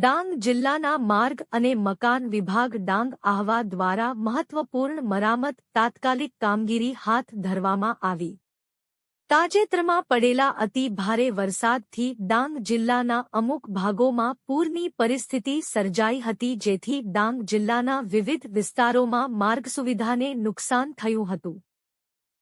ડાંગ જિલ્લાના માર્ગ અને મકાન વિભાગ ડાંગ આહવા દ્વારા મહત્વપૂર્ણ મરામત તાત્કાલિક કામગીરી હાથ ધરવામાં આવી. તાજેતરમાં પડેલા અતિ ભારે વરસાદથી ડાંગ જિલ્લાના અમુક ભાગોમાં પૂરની પરિસ્થિતિ સર્જાઈ હતી જેથી ડાંગ જિલ્લાના વિવિધ વિસ્તારોમાં માર્ગ સુવિધાને નુકસાન થયું હતું.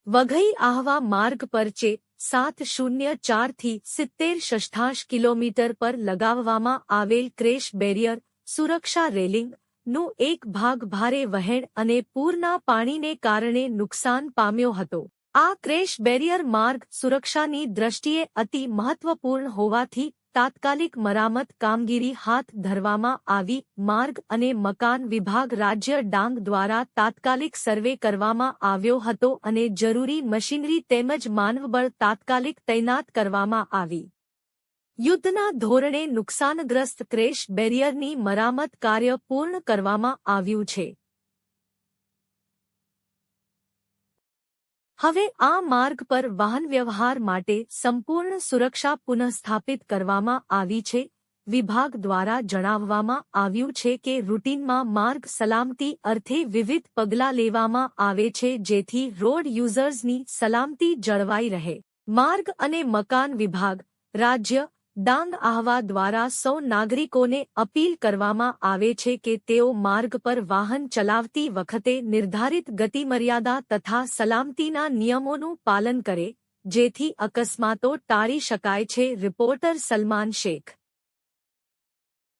વઘઈ આહવા માર્ગ પર ચે સાત શૂન્ય ચારથી સિત્તેર ષષ્ઠાંશ કિલોમીટર પર લગાવવામાં આવેલ ક્રેશ બેરિયર સુરક્ષા રેલિંગનું એક ભાગ ભારે વહેણ અને પૂરના પાણીને કારણે નુકસાન પામ્યો હતો. આ ક્રેશ બેરિયર માર્ગ સુરક્ષાની દ્રષ્ટિએ અતિ મહત્વપૂર્ણ હોવાથી તાત્કાલિક મરામત કામગીરી હાથ ધરવામાં આવી, માર્ગ અને મકાન વિભાગ રાજ્ય ડાંગ દ્વારા તાત્કાલિક સર્વે કરવામાં આવ્યો હતો અને જરૂરી મશીનરી તેમજ માનવબળ તાત્કાલિક તૈનાત કરવામાં આવી. યુદ્ધના ધોરણે નુકસાનગ્રસ્ત ક્રેશ બેરિયરની મરામત કાર્ય પૂર્ણ કરવામાં આવ્યું છે. હવે આ માર્ગ પર વાહન વ્યવહાર માટે સંપૂર્ણ સુરક્ષા પુનઃસ્થાપિત કરવામાં આવી છે. વિભાગ દ્વારા જણાવવામાં આવ્યું છે કે રૂટીનમાં માર્ગ સલામતી અર્થે વિવિધ પગલાં લેવામાં આવે છે જેથી રોડ યુઝર્સની સલામતી જળવાઈ રહે. માર્ગ અને મકાન વિભાગ, રાજ્ય ડાંગ આહવા દ્વારા સૌ નાગરિકોને અપીલ કરવામાં આવે છે કે તેઓ માર્ગ પર વાહન ચલાવતી વખતે નિર્ધારિત ગતિમર્યાદા તથા સલામતીના નિયમોનું પાલન કરે, જેથી અકસ્માતો ટાળી શકાય છે, રિપોર્ટર સલમાન શેખ.